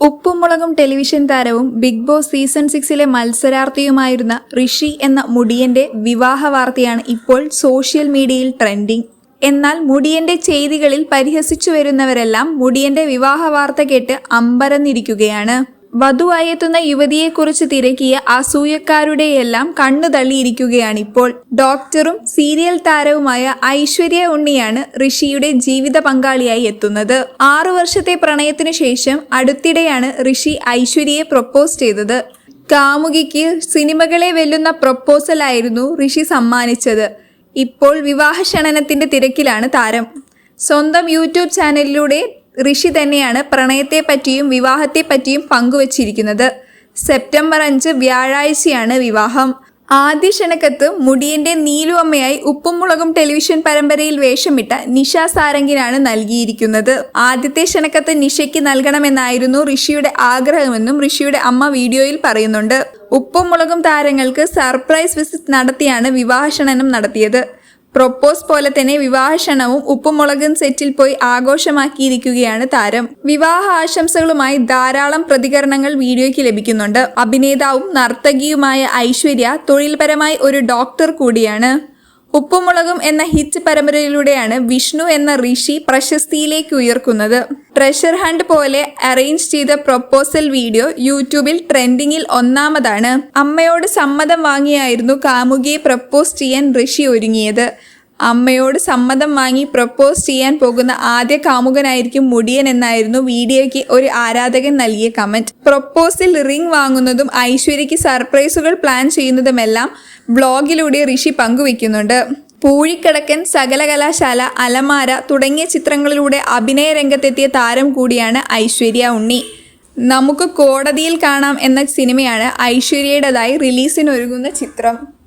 ഉപ്പുമുളകും television താരവും Bigg Boss season സിക്സിലെ മത്സരാർത്ഥിയുമായിരുന്ന ഋഷി എന്ന മുടിയന്റെ വിവാഹ വാർത്തയാണ് ഇപ്പോൾ സോഷ്യൽ മീഡിയയിൽ ട്രെൻഡിങ്. എന്നാൽ മുടിയന്റെ ചെയ്തികളിൽ പരിഹസിച്ചു വരുന്നവരെല്ലാം മുടിയന്റെ വിവാഹ വാർത്ത കേട്ട് അമ്പരന്നിരിക്കുകയാണ്. വധുവായി എത്തുന്ന യുവതിയെക്കുറിച്ച് തിരക്കിയ അസൂയക്കാരുടെയെല്ലാം കണ്ണു തള്ളിയിരിക്കുകയാണിപ്പോൾ. ഡോക്ടറും സീരിയൽ താരവുമായ ഐശ്വര്യ ഉണ്ണിയാണ് ഋഷിയുടെ ജീവിത പങ്കാളിയായി എത്തുന്നത്. ആറു വർഷത്തെ പ്രണയത്തിനു ശേഷം അടുത്തിടെയാണ് ഋഷി ഐശ്വര്യയെ പ്രൊപ്പോസ് ചെയ്തത്. കാമുകിക്ക് സിനിമകളെ വെല്ലുന്ന പ്രൊപ്പോസലായിരുന്നു ഋഷി സമ്മാനിച്ചത്. ഇപ്പോൾ വിവാഹ ക്ഷണനത്തിന്റെ തിരക്കിലാണ് താരം. സ്വന്തം യൂട്യൂബ് ചാനലിലൂടെ ഋഷി തന്നെയാണ് പ്രണയത്തെ പറ്റിയും വിവാഹത്തെ പറ്റിയും പങ്കുവച്ചിരിക്കുന്നത്. സെപ്റ്റംബർ അഞ്ച് വ്യാഴാഴ്ചയാണ് വിവാഹം. ആദ്യ ക്ഷണക്കത്ത് മുടിയന്റെ നീലു അമ്മയായി ഉപ്പും മുളകും ടെലിവിഷൻ പരമ്പരയിൽ വേഷമിട്ട നിഷ സാരംഗിനാണ് നൽകിയിരിക്കുന്നത്. ആദ്യത്തെ ക്ഷണക്കത്ത് നിഷയ്ക്ക് നൽകണമെന്നായിരുന്നു ഋഷിയുടെ ആഗ്രഹമെന്നും ഋഷിയുടെ അമ്മ വീഡിയോയിൽ പറയുന്നുണ്ട്. ഉപ്പും മുളകും താരങ്ങൾക്ക് സർപ്രൈസ് വിസിറ്റ് നടത്തിയാണ് വിവാഹ ക്ഷണനം നടത്തിയത്. പ്രൊപ്പോസ് പോലെ തന്നെ വിവാഹ ക്ഷണവും ഉപ്പുമുളകും സെറ്റിൽ പോയി ആഘോഷമാക്കിയിരിക്കുകയാണ് താരം. വിവാഹ ആശംസകളുമായി ധാരാളം പ്രതികരണങ്ങൾ വീഡിയോയ്ക്ക് ലഭിക്കുന്നുണ്ട്. അഭിനേതാവും നർത്തകിയുമായ ഐശ്വര്യ തൊഴിൽപരമായി ഒരു ഡോക്ടർ കൂടിയാണ്. ഉപ്പുമുളകും എന്ന ഹിറ്റ് പരമ്പരയിലൂടെയാണ് വിഷ്ണു എന്ന ഋഷി പ്രശസ്തിയിലേക്ക് ഉയർക്കുന്നത്. ട്രഷർ ഹണ്ട് പോലെ അറേഞ്ച് ചെയ്ത പ്രൊപ്പോസൽ വീഡിയോ യൂട്യൂബിൽ ട്രെൻഡിങ്ങിൽ ഒന്നാമതാണ്. അമ്മയോട് സമ്മതം വാങ്ങിയായിരുന്നു കാമുകിയെ പ്രപ്പോസ് ചെയ്യാൻ ഋഷി ഒരുങ്ങിയത്. അമ്മയോട് സമ്മതം വാങ്ങി പ്രപ്പോസ് ചെയ്യാൻ പോകുന്ന ആദ്യ കാമുകനായിരിക്കും മുടിയൻ എന്നായിരുന്നു വീഡിയോയ്ക്ക് ഒരു ആരാധകൻ നൽകിയ കമന്റ്. പ്രപ്പോസിൽ റിംഗ് വാങ്ങുന്നതും ഐശ്വര്യയ്ക്ക് സർപ്രൈസുകൾ പ്ലാൻ ചെയ്യുന്നതുമെല്ലാം ബ്ലോഗിലൂടെ ഋഷി പങ്കുവെക്കുന്നുണ്ട്. പൂഴിക്കടക്കൻ സകലകലാശാല അലമാര തുടങ്ങിയ ചിത്രങ്ങളിലൂടെ അഭിനയ രംഗത്തെത്തിയ താരം കൂടിയാണ് ഐശ്വര്യ ഉണ്ണി. നമുക്ക് കോടതിയിൽ കാണാം എന്ന സിനിമയാണ് ഐശ്വര്യയുടേതായി റിലീസിനൊരുങ്ങുന്ന ചിത്രം.